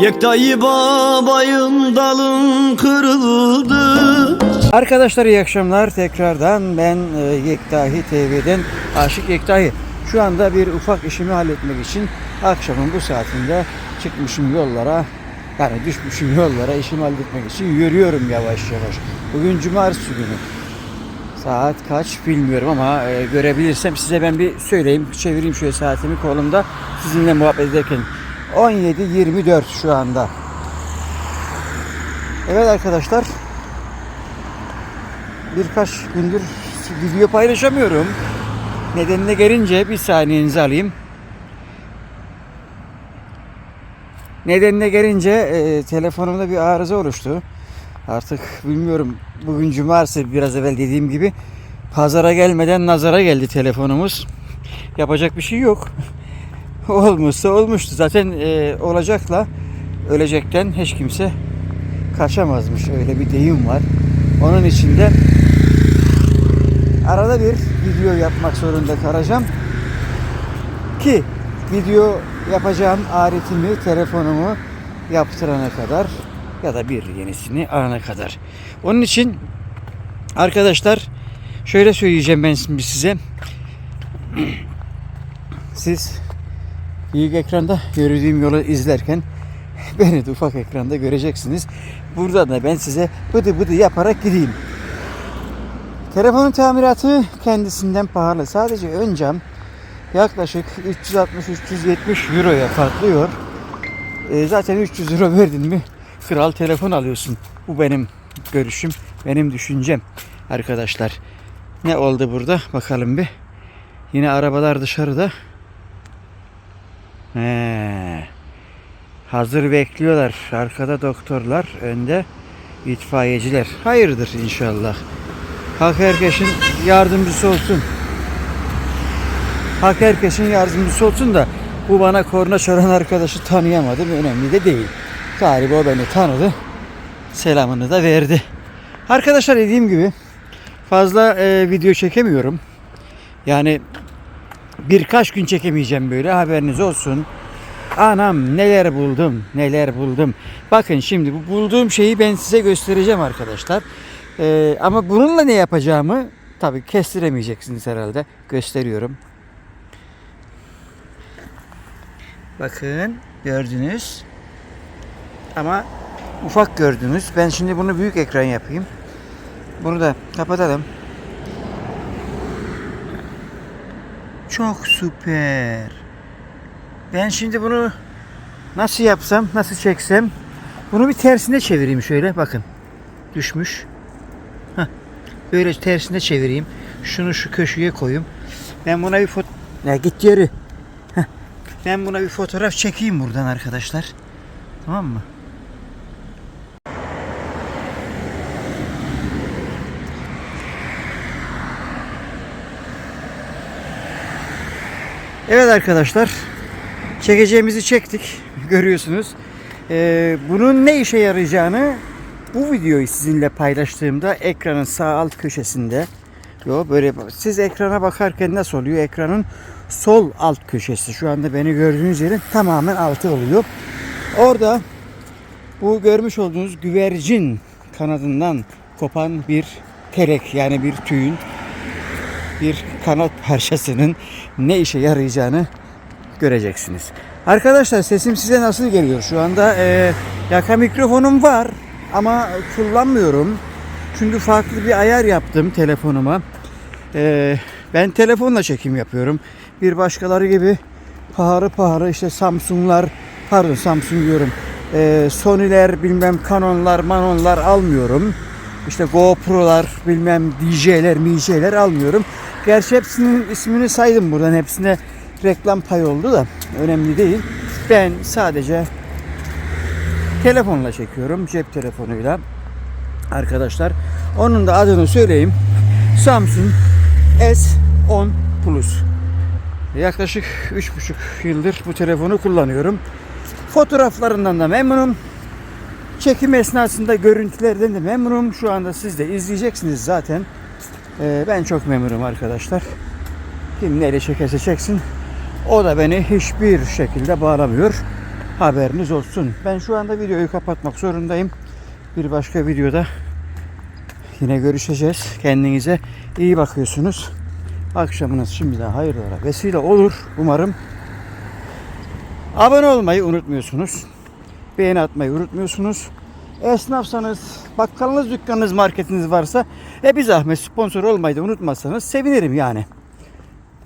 Yektayı babayın dalın kırıldı Arkadaşlar iyi akşamlar tekrardan ben e, Yektahi TV'den Aşık Yektahi. Şu anda bir ufak işimi halletmek için akşamın bu saatinde çıkmışım yollara yani düşmüşüm yollara işimi halletmek için yürüyorum yavaş yavaş. Bugün cumartesi günü. Saat kaç bilmiyorum ama e, görebilirsem size ben bir söyleyeyim. Çevireyim şöyle saatimi kolumda sizinle muhabbet ederken. 17.24 şu anda. Evet arkadaşlar birkaç gündür video paylaşamıyorum. Nedenine gelince bir saniyenizi alayım. Nedenine gelince e, telefonumda bir arıza oluştu. Artık bilmiyorum bugün cumartesi biraz evvel dediğim gibi pazara gelmeden nazara geldi telefonumuz. Yapacak bir şey yok. Olmuşsa olmuştu. Zaten e, olacakla ölecekten hiç kimse kaçamazmış. Öyle bir deyim var. Onun için de arada bir video yapmak zorunda kalacağım. Ki video yapacağım aletimi, telefonumu yaptırana kadar ya da bir yenisini alana kadar. Onun için arkadaşlar şöyle söyleyeceğim ben şimdi size. Siz büyük ekranda yürüdüğüm yolu izlerken beni de ufak ekranda göreceksiniz. Burada da ben size bıdı bıdı yaparak gideyim. Telefonun tamiratı kendisinden pahalı. Sadece ön cam yaklaşık 360-370 euroya patlıyor. E, zaten 300 euro verdin mi kral telefon alıyorsun. Bu benim görüşüm, benim düşüncem arkadaşlar. Ne oldu burada? Bakalım bir. Yine arabalar dışarıda. He. Hazır bekliyorlar. Arkada doktorlar, önde itfaiyeciler. Hayırdır inşallah. Hak herkesin yardımcısı olsun. Hak herkesin yardımcısı olsun da bu bana korna çalan arkadaşı tanıyamadım. Önemli de değil. Galiba o beni tanıdı. Selamını da verdi. Arkadaşlar dediğim gibi fazla e, video çekemiyorum. Yani birkaç gün çekemeyeceğim böyle haberiniz olsun. Anam neler buldum, neler buldum. Bakın şimdi bu bulduğum şeyi ben size göstereceğim arkadaşlar. Ee, ama bununla ne yapacağımı tabii kestiremeyeceksiniz herhalde. Gösteriyorum. Bakın gördünüz. Ama ufak gördünüz. Ben şimdi bunu büyük ekran yapayım. Bunu da kapatalım. Çok süper. Ben şimdi bunu nasıl yapsam, nasıl çeksem bunu bir tersine çevireyim şöyle bakın. Düşmüş. Heh. Böyle tersine çevireyim. Şunu şu köşeye koyayım. Ben buna bir foto... Ya git yürü. Heh. Ben buna bir fotoğraf çekeyim buradan arkadaşlar. Tamam mı? Evet arkadaşlar. Çekeceğimizi çektik. Görüyorsunuz. Ee, bunun ne işe yarayacağını bu videoyu sizinle paylaştığımda ekranın sağ alt köşesinde Yo böyle siz ekrana bakarken nasıl oluyor? Ekranın sol alt köşesi. Şu anda beni gördüğünüz yerin tamamen altı oluyor. Orada bu görmüş olduğunuz güvercin kanadından kopan bir terek yani bir tüyün bir kanat parçasının ne işe yarayacağını göreceksiniz. Arkadaşlar sesim size nasıl geliyor? Şu anda e, yaka mikrofonum var ama kullanmıyorum. Çünkü farklı bir ayar yaptım telefonuma. E, ben telefonla çekim yapıyorum. Bir başkaları gibi pahalı pahalı işte Samsung'lar pardon Samsung diyorum. E, Sony'ler bilmem Canon'lar Manon'lar almıyorum. İşte GoPro'lar bilmem DJ'ler MJ'ler almıyorum. Gerçi hepsinin ismini saydım buradan. Hepsine reklam pay oldu da önemli değil. Ben sadece telefonla çekiyorum. Cep telefonuyla. Arkadaşlar onun da adını söyleyeyim. Samsung S10 Plus. Yaklaşık 3,5 yıldır bu telefonu kullanıyorum. Fotoğraflarından da memnunum. Çekim esnasında görüntülerden de memnunum. Şu anda siz de izleyeceksiniz zaten. Ee, ben çok memnunum arkadaşlar. Kim neyle çekerse çeksin. O da beni hiçbir şekilde bağlamıyor. Haberiniz olsun. Ben şu anda videoyu kapatmak zorundayım. Bir başka videoda yine görüşeceğiz. Kendinize iyi bakıyorsunuz. Akşamınız şimdiden hayırlara vesile olur. Umarım abone olmayı unutmuyorsunuz. Beğeni atmayı unutmuyorsunuz. Esnafsanız, bakkalınız, dükkanınız, marketiniz varsa e bir zahmet sponsor olmayı da unutmazsanız sevinirim yani.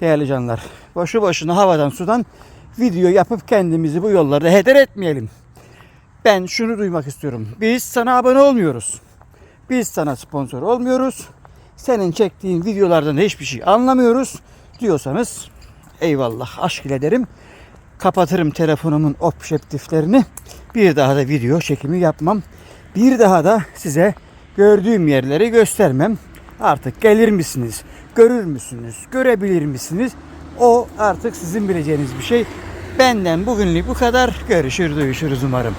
Değerli canlar, boşu boşuna havadan sudan video yapıp kendimizi bu yollarda heder etmeyelim. Ben şunu duymak istiyorum. Biz sana abone olmuyoruz. Biz sana sponsor olmuyoruz. Senin çektiğin videolardan hiçbir şey anlamıyoruz diyorsanız eyvallah aşk ile derim. Kapatırım telefonumun objektiflerini. Bir daha da video çekimi yapmam. Bir daha da size gördüğüm yerleri göstermem. Artık gelir misiniz? Görür müsünüz? Görebilir misiniz? O artık sizin bileceğiniz bir şey. Benden bugünlük bu kadar. Görüşür, duyuşuruz umarım.